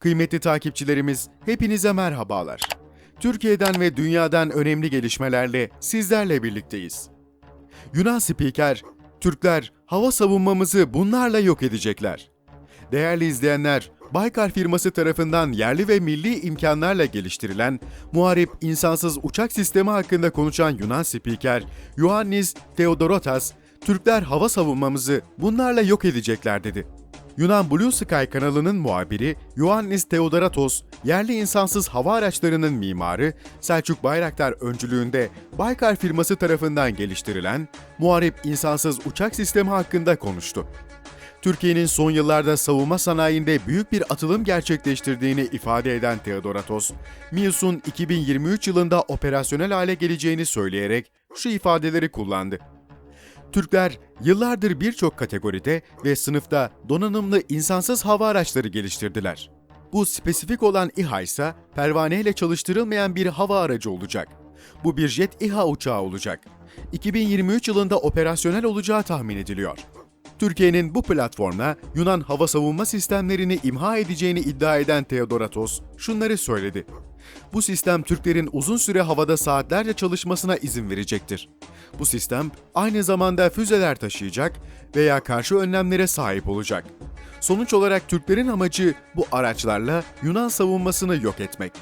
Kıymetli takipçilerimiz, hepinize merhabalar. Türkiye'den ve dünyadan önemli gelişmelerle sizlerle birlikteyiz. Yunan spiker, Türkler hava savunmamızı bunlarla yok edecekler. Değerli izleyenler, Baykar firması tarafından yerli ve milli imkanlarla geliştirilen muharip insansız uçak sistemi hakkında konuşan Yunan spiker Ioannis Theodorotas, Türkler hava savunmamızı bunlarla yok edecekler dedi. Yunan Blue Sky kanalının muhabiri Ioannis Theodoratos, yerli insansız hava araçlarının mimarı Selçuk Bayraktar öncülüğünde Baykar firması tarafından geliştirilen muharip insansız uçak sistemi hakkında konuştu. Türkiye'nin son yıllarda savunma sanayinde büyük bir atılım gerçekleştirdiğini ifade eden Theodoratos, MİUS'un 2023 yılında operasyonel hale geleceğini söyleyerek şu ifadeleri kullandı. Türkler yıllardır birçok kategoride ve sınıfta donanımlı insansız hava araçları geliştirdiler. Bu spesifik olan İHA ise pervaneyle çalıştırılmayan bir hava aracı olacak. Bu bir jet İHA uçağı olacak. 2023 yılında operasyonel olacağı tahmin ediliyor. Türkiye'nin bu platformla Yunan hava savunma sistemlerini imha edeceğini iddia eden Theodoratos şunları söyledi. Bu sistem Türklerin uzun süre havada saatlerce çalışmasına izin verecektir. Bu sistem aynı zamanda füzeler taşıyacak veya karşı önlemlere sahip olacak. Sonuç olarak Türklerin amacı bu araçlarla Yunan savunmasını yok etmek.